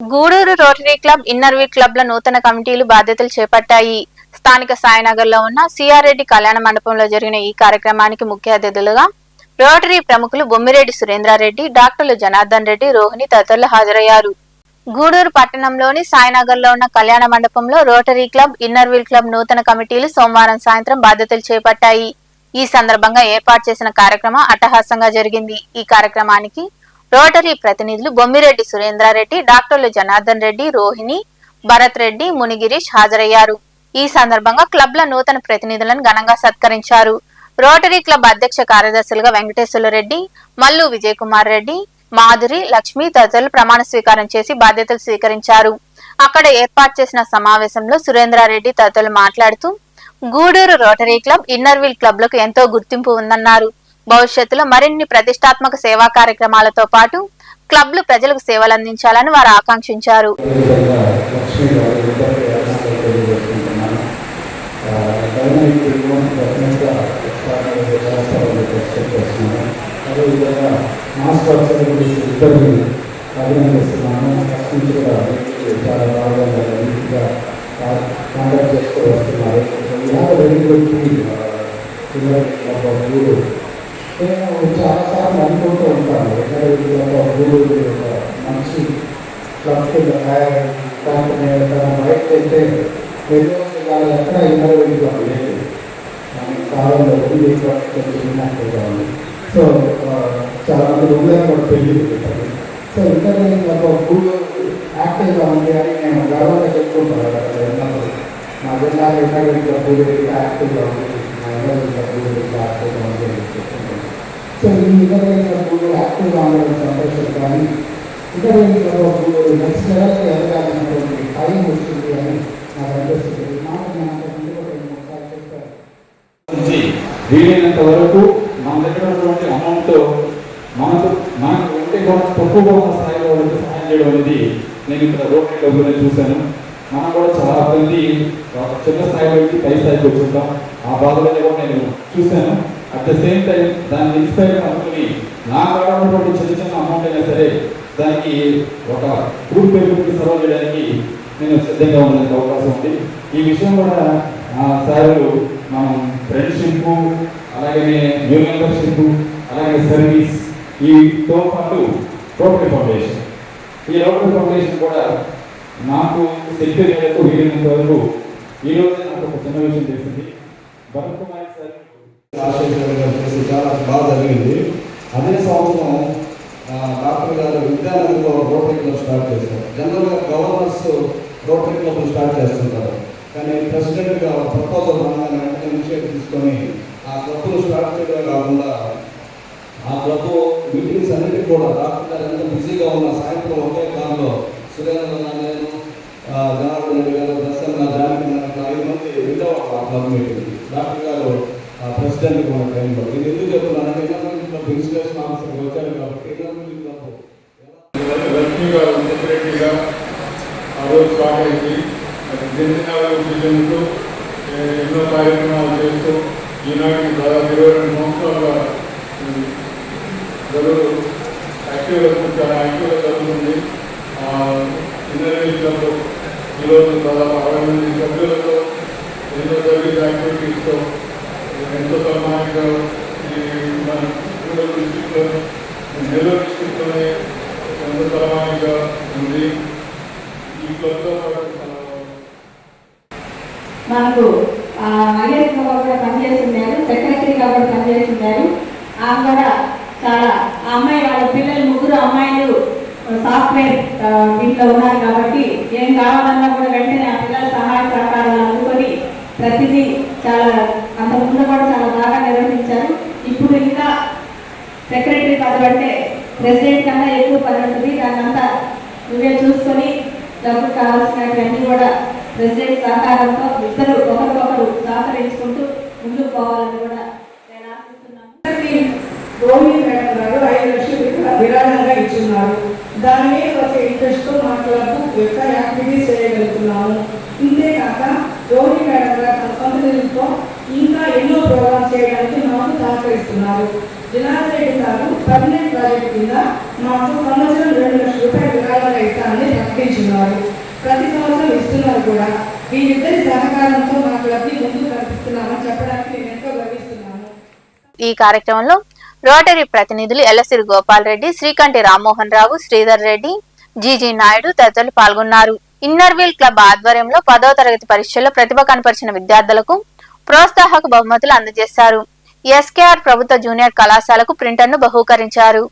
Gudur rotary club inner wheel club క్లబ్ల నూతన కమిటీలు బాధ్యతలు చేపట్టాయి. స్థానిక సాయినగర్లో ఉన్న సిఆర్ రెడ్డి కళ్యాణ మండపంలో జరిగిన ఈ కార్యక్రమానికి ముఖ్య అతిథులుగా రోటరీ ప్రముఖులు బొమ్మిరెడ్డి సురేంద్రారెడ్డి డాక్టర్లు జనార్దన్ రెడ్డి రోహిణి తదితరులు హాజరయ్యారు. గూడూరు పట్టణంలోని సాయినగర్లో ఉన్న కళ్యాణ మండపంలో rotary club inner wheel club నూతన కమిటీలు సోమవారం సాయంత్రం బాధ్యతలు చేపట్టాయి. ఈ సందర్భంగా ఏర్పాటు చేసిన కార్యక్రమం అట్టహాసంగా జరిగింది. ఈ కార్యక్రమానికి రోటరీ ప్రతినిధులు బొమ్మిరెడ్డి సురేంద్రారెడ్డి డాక్టర్లు జనార్దన్ రెడ్డి రోహిణి భరత్ రెడ్డి మునిగిరీష్ హాజరయ్యారు. ఈ సందర్భంగా క్లబ్ల నూతన ప్రతినిధులను ఘనంగా సత్కరించారు. రోటరీ క్లబ్ అధ్యక్ష కార్యదర్శులుగా వెంకటేశ్వర రెడ్డి మల్లు విజయ్ కుమార్ రెడ్డి మాధురి లక్ష్మి తదితరులు ప్రమాణ స్వీకారం చేసి బాధ్యతలు స్వీకరించారు. అక్కడ ఏర్పాటు చేసిన సమావేశంలో సురేంద్రారెడ్డి తదితరులు మాట్లాడుతూ Gudur rotary club inner wheel క్లబ్లకు ఎంతో గుర్తింపు ఉందన్నారు. భవిష్యత్తులో మరిన్ని ప్రతిష్టాత్మక సేవా కార్యక్రమాలతో పాటు క్లబ్లు ప్రజలకు సేవలు అందించాలని వారు ఆకాంక్షించారు. కాంటాక్ట్ చేస్తూ వస్తున్నారు ఇలాగ పిల్లలు నేను చాలాసార్లు అనుకుంటూ ఉంటాను ఎక్కడ గురువు ఒక మంచి క్లబ్ కింద తయారై వెళ్తే వెళ్ళి వాళ్ళు ఎక్కడ ఇన్నర్ క్లబ్ లేదు మన కాలంలో ఉంది క్లబ్ కొంచెం సో చాలా మంది ఉదయం కూడా తెలియదు సో నేను ఒక ఊళ్ళో యాక్టివ్గా ఉంది అని నేను గర్వంగా చెప్పుకుంటాను నా ఉన్నప్పుడు మా జిల్లాలో ఇంటర్వ్యూ క్లబ్ ఊళ్ళో యాక్టివ్గా ఉంది సో ఈ ఇంటర్వ్యూ క్లబ్ యాక్టివ్గా ఉండడం సంతోషం కానీ ఇంటర్వ్యూ క్లబ్ నెక్స్ట్ లెవెల్కి ఎదగాలన్నటువంటి టైం వస్తుంది అని నాకు అనిపిస్తుంది వీలైనంత వరకు మన దగ్గర ఉన్నటువంటి అమౌంట్ మనకు మనకు ఉంటే కూడా తక్కువగా ఉన్న స్థాయిలో వాళ్ళకి సహాయం చేయడం అనేది నేను ఇక్కడ రోటరీ డబ్బులు చూశాను. మనం కూడా చాలా మంది చిన్న స్థాయిలో నుంచి పై స్థాయికి వచ్చుంటాం ఆ బాధలని కూడా నేను చూశాను. అట్ ద సేమ్ టైం దాన్ని ఇన్స్పైర్ అనుకుని నా కాడ చిన్న చిన్న అమౌంట్ అయినా సరే దానికి ఒక గ్రూప్ పేరుకి సర్వ్ చేయడానికి నేను సిద్ధంగా ఉండడానికి అవకాశం ఉంది. ఈ విషయం కూడా ఆ సార్లు మనం ఫ్రెండ్షిప్ అలాగే న్యూ మెంబర్షిప్ అలాగే సర్వీస్ ఈతో పాటు రోటరీ ఫౌండేషన్. ఈ రోటరీ ఫౌండేషన్ కూడా నాకు శక్తి మేరకు వీలైనంత వరకు ఈరోజు నాకు ఒక చిన్న విషయం చేసింది భరత్ కుమార్ సార్ ఆశీర్వాదం చాలా బాగా జరిగింది. అదే సంవత్సరం డాక్టర్ గారు విద్యానగర్లో రోటరీ క్లబ్ స్టార్ట్ చేశారు. జనరల్గా గవర్నర్స్ రోటరీ క్లబ్ స్టార్ట్ చేస్తుంటారు. కానీ ప్రెసిడెంట్గా ప్రపోజల్ రాగానే వెంటనే ఇనిషియేటివ్ తీసుకొని ఆ క్లబ్ను స్టార్ట్ చేయడమే కాకుండా ఆ క్లబ్ మీటింగ్స్ అన్నిటికీ కూడా డాక్టర్ గారు ఎంత బిజీగా ఉన్న సాయంత్రం ఒకే కాలంలో సురేంద్ర నేను జనార్దన్ రెడ్డి గారు ప్రసన్న జానకి ఐదు మంది వెళ్ళేవాళ్ళు ఆ క్లబ్ మీటింగ్. ఆ, ప్రెసిడెంట్ ఉన్న టైంలో ఇది ఎందుకు చెప్తున్నానంటే ఎన్ఎంఎల్ క్లబ్ ఇన్స్టిట్యూషన్ ఆఫీసర్ వచ్చారు కాబట్టి ఎన్ఎంఎల్ క్లబ్ లక్ష్మి గారు సెక్రటరీగా ఆ రోజు స్టార్ట్ అయింది. జన్మదినాలు విజయంతో ఎన్నో కార్యక్రమాలు చేస్తూ ఈనాటికి దాదాపు ఇరవై రెండు సంవత్సరాలుగా ఉమ్, జరుగు యాక్టివ్గా చాలా యాక్టివ్గా జరుగుతుంది. ఇంటర్వ్యూస్లో ఈరోజు దాదాపు అరవై మంది సభ్యులతో ఎన్నో సర్వీస్ యాక్టివిటీస్తో ఎంతో సమానంగా ఈ మన రూరల్ డిస్ట్రిక్ట్లో నెల్లూరు డిస్ట్రిక్ట్లోనే ఎంతో సమానంగా ఉంది. ఈ క్లబ్లో మనకు ఐఎస్గా కూడా పనిచేస్తున్నారు సెక్రటరీగా కూడా పనిచేస్తున్నారు. ఆమె కూడా చాలా ఆ అమ్మాయి వాళ్ళ పిల్లలు ముగ్గురు అమ్మాయిలు సాఫ్ట్వేర్ దీంట్లో ఉన్నారు కాబట్టి ఏం కావాలన్నా కూడా వెంటనే ఆ పిల్లల సహాయ సహకారాలు అందుకొని ప్రతిదీ చాలా అంతకుముందు కూడా చాలా బాగా నిర్వహించారు ఇప్పుడు ఇంకా సెక్రటరీ పదవి అంటే ప్రెసిడెంట్ కన్నా ఎక్కువ పని ఉంటుంది. దాన్నంతా నువ్వే చూసుకొని డబ్బు కావాల్సినటువంటి కూడా ప్రెసిడెంట్ సహకారంతో ఇద్దరు ఒకరికొకరు సహకరించుకుంటూ ముందుకు పోవాలని కూడా నేను ఆశిస్తున్నాను. రోహిణి మేడం గారు ఐదు లక్షలు విరాళంగా ఇచ్చున్నారు. దాని మీద వచ్చే ఇంట్రెస్ట్తో మా క్లబ్ యొక్క యాక్టివిటీస్ చేయగలుగుతున్నాము. ఇంతేకాక రోహిణి మేడం గారు తన సొంత ఇంకా ఎన్నో ప్రోగ్రామ్స్ చేయడానికి మాకు సహకరిస్తున్నారు. రెడ్డి పర్మనెంట్ ప్రాజెక్ట్ కింద మాకు సంవత్సరం రెండు లక్షల విరాళంగా ఇస్తామని ప్రకటించున్నారు. ప్రతి సంవత్సరం ఇస్తున్నారు కూడా. వీరిద్దరి సహకారంతో మా క్లబ్ని ముందుకు చెప్పడానికి నేను ఎంతో గర్విస్తున్నాను. ఈ కార్యక్రమంలో రోటరీ ప్రతినిధులు ఎలసిరి గోపాల్ రెడ్డి శ్రీకంఠి రామ్మోహన్ రావు శ్రీధర్ రెడ్డి జీజీ నాయుడు తదితరులు పాల్గొన్నారు. ఇన్నర్వీల్ క్లబ్ ఆధ్వర్యంలో పదో తరగతి పరీక్షల్లో ప్రతిభ కనపరిచిన విద్యార్థులకు ప్రోత్సాహక బహుమతులు అందజేశారు. ఎస్కేఆర్ ప్రభుత్వ జూనియర్ కళాశాలకు ప్రింటర్ను బహూకరించారు.